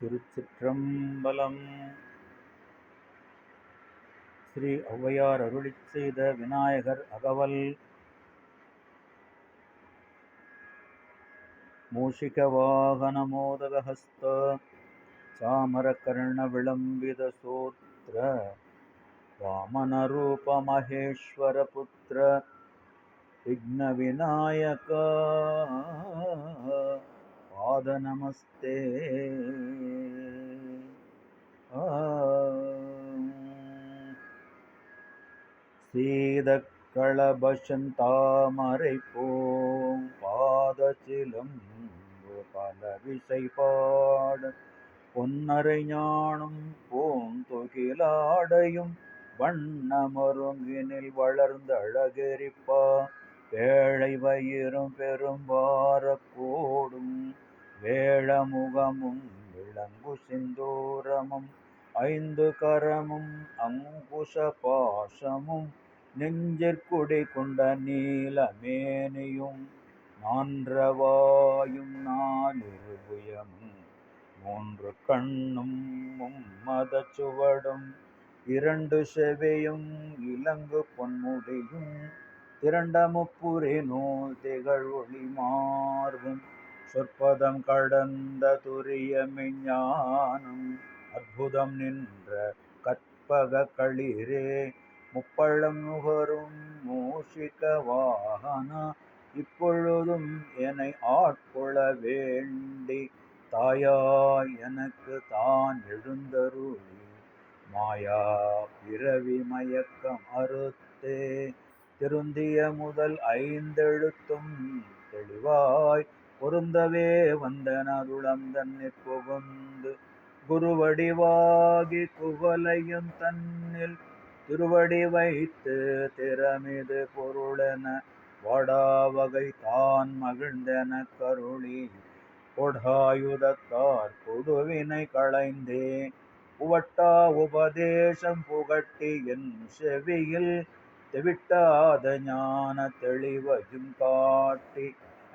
திருச்சிற்றம்பலம் ஸ்ரீ ஔவையார் அருளிச் செய்த விநாயகர் அகவல் மூஷிக வாகன மோதகஹஸ்த சாமரகர்ண பாத நமஸ்தே சீதக்களபசந்தாமரை போம் பாதச்சிலும் பல விசை பாட பொன்னரை ஞானம் பூந்தொகிலாடையும் வண்ணமருங்கினில் வளர்ந்த அழகெரிப்பா வேளை வயிறும் பெரும்பார கோடும் வேளமுகமும் விளங்கு சிந்தூரமும் ஐந்து கரமும் அங்குஷ பாசமும் நெஞ்சிற்குடி கொண்ட நீலமேனியும் நான்றவாயும் நாலிருபுயமும் மூன்று கண்ணும் மும்மத சுவடும் இரண்டு செவையும் இலங்கு பொன்முடியும் திரண்ட முப்புரி நூல் திகழ் ஒளி மார்பும் சொற்பதம் கடந்த துரிய மெஞ்ஞானம் அற்புதம் நின்ற கற்பக களிரே முப்பழம் நுகரும் மூஷிக வாகனா இப்பொழுதும் என்னை ஆட்கொள்ள வேண்டி தாயாய் எனக்கு தான் எழுந்தருளி. மாயா பிறவி மயக்கம் அறுத்தே திருந்திய முதல் ஐந்தெழுத்தும் தெளிவாய் பொருந்தவே வந்தனருளம் தன்னிற் புகுந்து. குருவடிவாகி குவலையும் தன்னில் திருவடி வைத்து திறமிது பொருளென வடாவகை தான் மகிழ்ந்தன கருளி. கொடாயுதத்தார் கொடுவினை களைந்தே புவட்டா உபதேசம் புகட்டி என் செவியில் தெவிட்டாத ஞான தெளிவையும் காட்டி.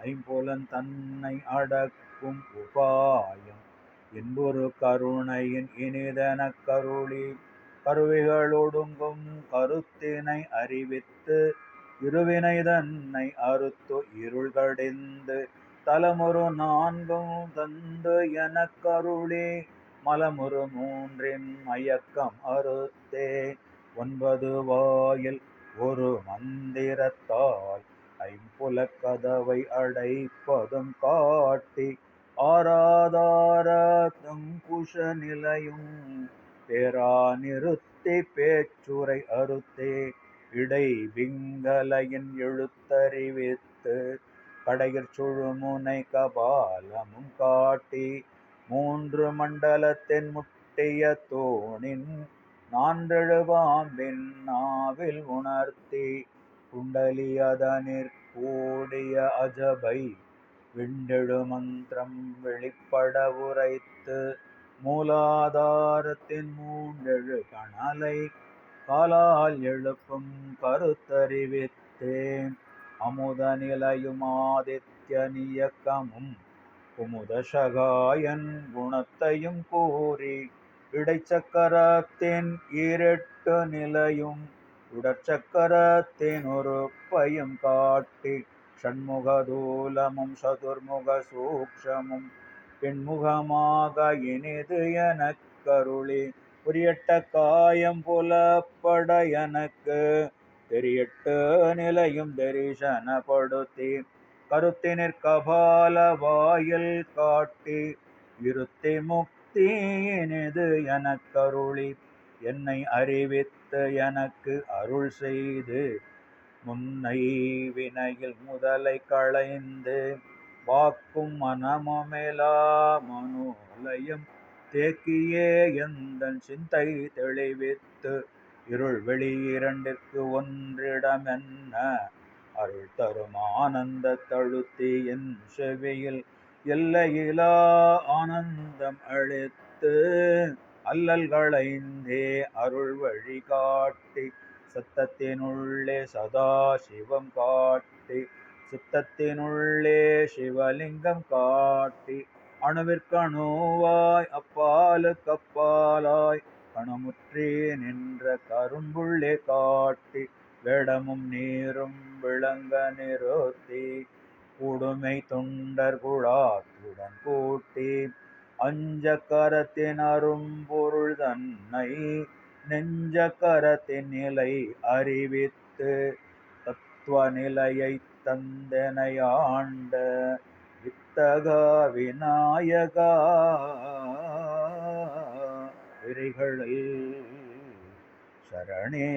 ஐம்புலன் தன்னை அடக்கும் உபாயம். என்பொரு கருணையின் இனிதன கருளி கருவிகளொடுங்கும் கருத்தினை அறிவித்து இருவினை தன்னை அறுத்து இருள் கடிந்து தலமுறு நான்கும் தந்து எனக் கருளி மலமுறு மூன்றின் மயக்கம் அறுத்தே ஒன்பது வாயில் ஒரு மந்திரத்தால் ஐம்புல கதவை அடைப்பதும் காட்டி ஆராதார தங்குஷ நிலையும் பேரா நிறுத்தி பேச்சுரை அறுத்தே இடை பிங்கலையின் எழுத்தறிவித்து கடையிற் சுழுமுனை கபாலமும் காட்டி மூன்று மண்டலத்தின் முட்டிய தோணின் நான்றெழு பாம்பின் நாவில் உணர்த்தி குண்டலி கூடிய அஜபை விண்டெழு மந்திரம் வெளிப்பட உரைத்து மூலாதாரத்தின் மூன்றெழு கணலை காலால் எழுப்பும் கருத்தறிவித்தேன். அமுத நிலையும் ஆதித்ய நியக்கமும் குமுத சகாயன் குணத்தையும் கூறி இடைச்சக்கரத்தின் இரட்டு நிலையும் உடற்சக்கரத்தின் ஒரு பையும் காட்டி ஷண்முகதூலமும் சதுர்முக சூக்ஷமும் பெண்முகமாக இனிது எனக் கருளி புரியட்ட காயம் புலப்பட எனக்கு தெரியட்டு நிலையும் தரிசனப்படுத்தி கருத்தினிற் கபால வாயில் காட்டி இருத்தி முக்தி இனிது எனக் கருளி என்னை அறிவித்து எனக்கு அருள் செய்து முன்னை வினையில் முதலை களைந்து வாக்கும் மனமுமெலா மனோலயம் தேக்கியே எந்தன் சிந்தை தெளிவித்து இருள் வெளி இரண்டிற்கு ஒன்றிடம் என்ன அருள் தரும் ஆனந்த தழுத்தி என் செவியில் எல்லையிலா ஆனந்தம் அளித்து அல்லல்களைந்தே அருள் வழி காட்டி சத்தத்தினுள்ளே சதா சிவம் காட்டி சித்தத்தினுள்ளே சிவலிங்கம் காட்டி அணுவிற்கணுவாய் அப்பாலுக்கப்பாலாய் கணமுற்றே நின்ற கரும்புள்ளே காட்டி வேடமும் நீரும் விளங்க நிறுத்தி உடுமை தொண்டர் குழாத்துடன் கூட்டி அஞ்ச கரத்தின் அரும்பொருள் தன்னை நெஞ்ச கரத்தின் நிலை அறிவித்து தத்துவ நிலையை தந்தனை ஆண்ட வித்தகா விநாயகா. விரைகளில் சரணே.